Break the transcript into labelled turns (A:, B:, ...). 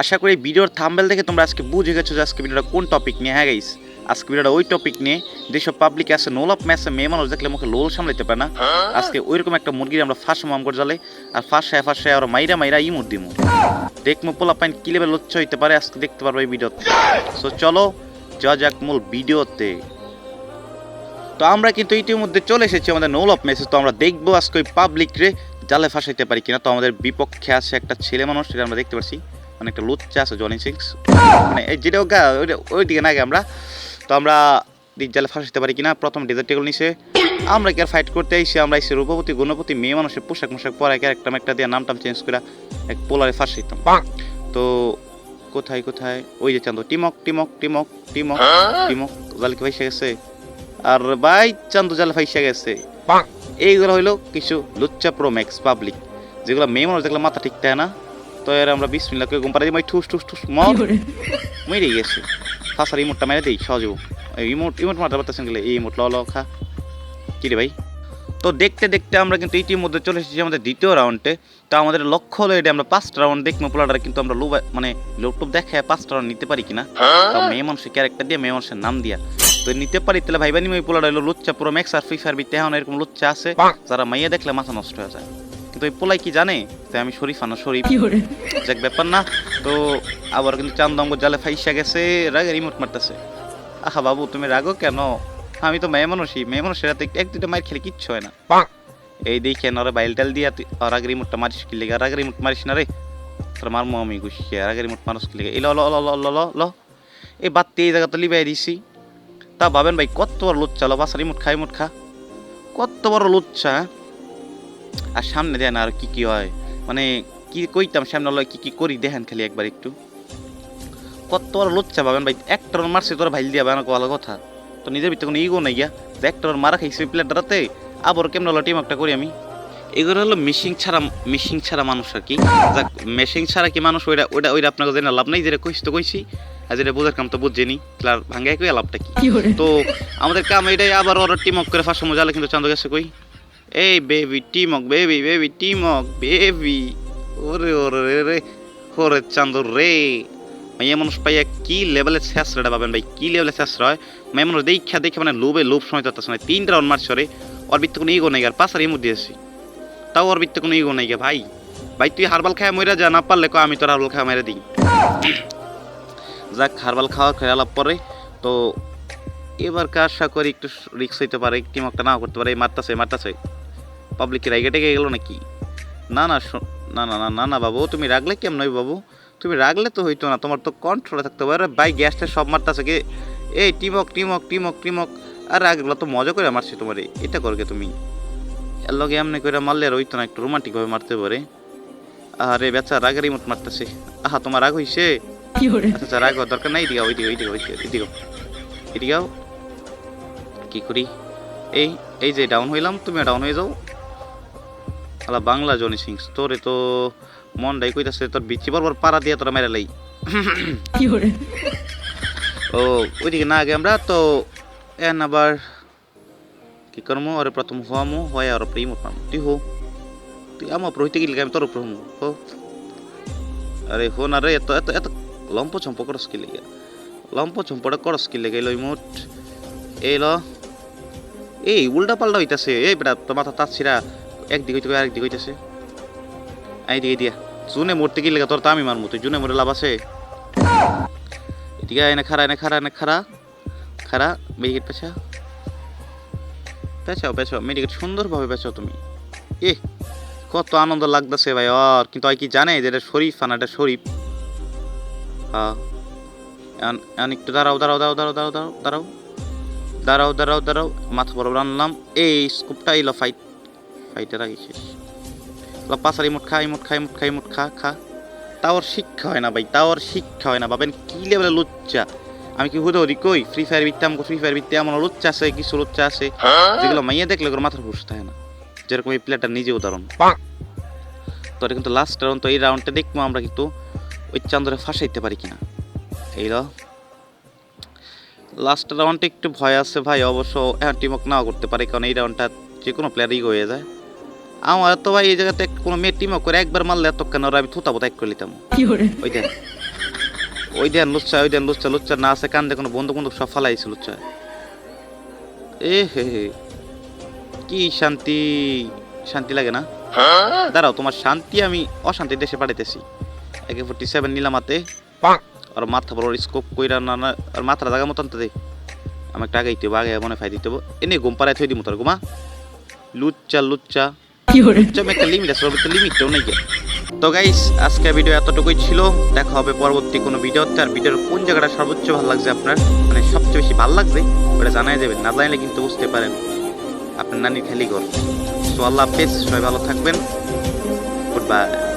A: আশা করি ভিডিওর থাম্বেল দেখে তোমরা আজকে বুঝে গেছো যে আজকে ভিডিওটা কোন টপিক নিয়ে হ্যাঁ গাইস আজকে ভিডিওটা ওই টপিক নিয়ে যেসব পাবলিক আছে নোল অফ ম্যাচে মেয়ে মানুষ দেখলে মুখে লোল সামলাইতে পারে না। আজকে ওইরকম একটা মুরগির আমরা ফাঁস মাম করে জ্বালাই আর ফাঁস হ্যাঁ ফাঁস হ্যাঁ আর মাইরা মাইরা ইমুর দিমু। দেখমু পোলা পাইন কি লেভেল উচ্চ হইতে পারে আজকে দেখতে পারব এই ভিডিওতে। সো চলো যা যাক মূল ভিডিওতে। তো আমরা কিন্তু ইতিমধ্যে চলে এসেছি আমাদের নোল অফ মেসেজ তো আমরা দেখব আজকে ওই পাবলিক রে জালে ফাঁসাইতে পারি কিনা। তো আমাদের বিপক্ষে আছে একটা ছেলে মানুষ সেটা আমরা দেখতে পাচ্ছি মানে একটা লুচ্চা আছে জনি সিক্স মানে এই যেটা ওই দিকে না আগে আমরা তো আমরা দিক জালে ফাঁসাইতে পারি কিনা প্রথম ডেজার্ট টেবিল নিছে। আমরা কি আর ফাইট করতে আইসি আমরা এসে রূপবতী গুণপতি মেয়ে মানুষের পোশাক মোশাক পরে একটা একটা দিয়ে নামটাম চেঞ্জ করে এক পোলারে ফাঁসাইতাম তো কোথায় কোথায়? ওই যে চান্দ টিমক টিমক টিমক টিমক টিমক জাল কি ফাইসে গেছে? আর ভাই চান্দু জাল ফাইসে গেছে। এইগুলো হইল কিছু লুচ্চা প্রো ম্যাক্স পাবলিক যেগুলো মেয়ে মানুষ দেখলে মাথা ঠিক থাকে না। তো এর আমরা বিশ মিনিট ঘুম পাড়াই দিই। ঠুস ঠুস ঠুস মর মেরে গেছে। ফাঁসার ইমোটটা মেরে দিই সহজ ইমোট ইমোট মারতে পারতেছেন গেলে এই ইমোট ল ল খা। কি রে ভাই? তো দেখতে দেখতে আমরা কিন্তু ইতিমধ্যে চলে এসেছি আমাদের দ্বিতীয় রাউন্ডে। তো আমাদের লক্ষ্য হলো এটা আমরা পাঁচটা রাউন্ড দেখব। পোলাটা কিন্তু আমরা লোবা মানে ল্যাপটপ দেখে পাঁচটা রাউন্ড নিতে পারি কিনা। তো মেয়ে মানুষের ক্যারেক্টার দিয়ে মেয়ে মানুষের নাম দিয়া। তো নিতে পারি তাহলে ভাই নিম ওই পোলাটা হলো লুচ্চা পুরো ম্যাক্স আর ফ্রি ফায়ার বিতে এরকম লুচ্চা আছে যারা মাইয়া দেখলে মাথা নষ্ট হয়ে যায়। কিন্তু ওই পোলাই কি জানে? যে আমি শরীফ আনা শরীফ। যাক ব্যাপার না। তো আবার কিন্তু চান্দঙ্গ জালে ফাইসা গেছে রাগে রিমোট মারতেছে। আহা বাবু তুমি রাগো কেন? আমি তো মেয়ে মানুষই। মেয়ে মানুষের হাতে এক দুটো মাইর খেলে কিচ্ছু হয় না। এই দেখে নরে বাইল টাল দিয়া তুই আর আগে রিমোটটা মারিস কি লেগে? আর আগে রিমোট মারিস না রে। তোর মারমো আমি গুছিয়ে আর আগে রিমোট মানুষ কি লেগে? এই ল ল ল ল ল ল ল। এই বাত্তি এই জায়গা তো লিবাই দিছি। তা ভাবেন ভাই কত বড় লুচ্চা? লো বাসা রিমোট খাই মুট খা। কত বড় লুচ্চা হ্যাঁ? আর সামনে দেন আর কি কি হয়। মানে কি কইতাম সামনে লয় কি কি করি দেখেন খালি একবার একটু। কত বড় লুচ্চা পাবেন ভাই একটার মারছে তোর ভাইল দিয়া বানা ভালো কথা। তো নিজের ভিতরে কোনো ইগো নাই গিয়া যে একটার মারা খাইছে প্লেটারাতে আবার কেমন হলো টিম একটা করি আমি? এগুলো হলো মিশিং ছাড়া মিশিং ছাড়া মানুষ আর কি। যাক মেশিং ছাড়া কি মানুষ ওইটা ওইটা ওইটা আপনাকে জেনে লাভ নাই যেটা কইছি তো কইছি। আর যেটা বোঝার কাম তো বুঝছেনি তার ভাঙ্গাই কই লাভটা কি? তো আমাদের কাম এটাই আবার ওরা টিমক করে ফাঁসা মজালে কিন্তু চান্দ গেছে কই? এই বেবি টিমক বেবি বেবি টিমক বেবি ওরে ওরে, রে রে, ওরে চান্দ রে। মানুষ পাইয়া কি লেভেলের শেষ রেটা পাবেন ভাই? কি লেভেলের শেষ রয়? মাইয়া মানুষ দেখা দেখে মানে লোভে লোভ সময় তো না তিনটা রাউন্ড মারছে রে ওর ভিত্তি কোনো ইগো নাই আর পাশার ইমুর দিয়েছি। তাও ওর ভিত্তি কোনো ইগো নাই ভাই। ভাই, তুই হারবাল খায় মইরা যা, না পারলে কো আমি তোর হারবাল খাওয়া মেরে দিই। যাক, হারবাল খাওয়া খেয়ে আলাপ পরে। তো এবার আশা করি একটু রিক্স হইতে পারে টিম একটা নাও করতে পারে। মারতাছে মারতাছে। পাবলিক রাইগে টেগে গেল নাকি? না না না না না না না বাবু তুমি রাগলে কেমন নই বাবু? তুমি রাগলে তো হইতো না তোমার তো কন্ট্রোলে থাকতে পারে ভাই গ্যাসটা সব মারতাছে কি? এই টিমক টিমক টিমক টিমক। আর রাগগুলো তো মজা করে মারছি তোমার এটা করকে তুমি? এর লগে এমনি করে মারলে আর হইতো না একটু রোমান্টিকভাবে মারতে পারে আরে বেচা রাগের রিমোট মারতেছে। আহা তোমার রাগ হইছে? আচ্ছা রাগ হওয়ার দরকার নাই এদিকে ওইদিকে ওইদিকে ওইদিকে এদিকে এদিকে আও। কি করি? এই এই যে ডাউন হইলাম তুমি ডাউন হয়ে যাও। আলা বাংলা জনি সিংস তোরে তো মন ডাই কইতাছে তোর বিচি বরবর পাড়া দিয়ে তোরা মেরে লাই। ও ওইদিকে না আগে আমরা তো এন আবার কি করমু আরে প্রথম হওয়ামু হয় আর প্রেম পাম। তুই হো তুই আমার প্রহিতে গেলি আমি তোর প্রহমু হো। আরে হো না রে এত এত এত লম্প চম্প করস কি লেগে? লম্প চম্পটা করস কি লেগে লই মোট এই ল। এই উল্টা পাল্টা হইতাছে এই বেটা তো মাথা তার ছিড়া একদিকে হইতে আরেকদিকে হইতাছে। এইদিকে দিয়া। জুনে মরতে গেলে তোর তো আমি মারমু, তুই জুনে মরে লাভ আছে। এদিকে এনে খারা এনে খারা এনে খারা খারা মেডিকেট পেছা পেছাও। পেছাও মেডিকেট সুন্দরভাবে পেছাও তুমি। এ কত আনন্দ লাগতেছে ভাই, আর কিন্তু আর কি জানে যে এটা শরীফ আনা এটা শরীফ। হ্যাঁ একটু দাঁড়াও দাঁড়াও দাঁড়াও দাঁড়াও দাঁড়াও দাঁড়াও। দাঁড়াও দাঁড়াও দাঁড়াও। দাঁড়াও মাথা বরাবর আনলাম। এই স্কুপটা এলো ফাইট ফাইটের আগে শেষ। পাশার ইমুট খা ইমুট খা ইমুট খা ইমুট খা খা। তাও ওর শিক্ষা হয় না ভাই তাও ওর শিক্ষা হয় না। ভাবেন কি লেভেলে লুচ্চা? আমি কি হুদো হরি কই? ফ্রি ফায়ার বিত্তে আমাকে ফ্রি ফায়ার বিত্তে এমন লুচ্চা আছে কিছু লুচ্চা আছে যেগুলো মাইয়া দেখলে ওর মাথার হুশ থাকে না। যেরকম এই প্লেয়ারটা নিজে উদাহরণ। তো এটা কিন্তু লাস্ট রাউন্ড তো এই রাউন্ডটা দেখব আমরা কিন্তু ওই চান্দরে ফাঁসাইতে পারি কিনা। এই র লাস্ট রাউন্ডে একটু ভয় আছে ভাই অবশ্য হ্যাঁ টিমক নাও করতে পারে কারণ এই রাউন্ডটা যে কোনো প্লেয়ারই হয়ে যায়। আমার তো ভাই এই জায়গাতে কোনো মেয়ে টিমক করে একবার মারলে এত কেন আমি থুতা বোতা এক করে নিতাম। ওই দেখ ওই দেন লুচ্চা ওই দেন লুচ্চা লুচ্চা না আছে কান্দে কোনো বন্ধু বন্ধু সব ফালাইছে লুচ্চা। এ হে হে কি শান্তি শান্তি লাগে না? দাঁড়াও তোমার শান্তি আমি অশান্তি দেশে পাঠাইতেছি। একে ফোর্টি সেভেন নিলাম হাতে। আর মাথা বড় স্কোপ কইরা না না আর মাথাটা জায়গা মতন তো দে আমি একটা আগে দিতে আগে মনে ফাই দিতে এনে ঘুম পাড়ায় থই দিমু তোর ঘুমা। লুচ্চা লুচ্চা। নাই তো গাইস আজকে ভিডিও এতটুকুই ছিল। দেখা হবে পরবর্তী কোনো ভিডিওতে আর ভিডিওর কোন জায়গাটা সর্বোচ্চ ভালো লাগছে আপনার? মানে সবচেয়ে বেশি ভালো লাগছে ওটা জানাই যাবেন না জানলে কিন্তু বুঝতে পারেন আপনার নানি খেলি ঘর। সো আল্লাহ হাফেজ, সবাই ভালো থাকবেন। Good bye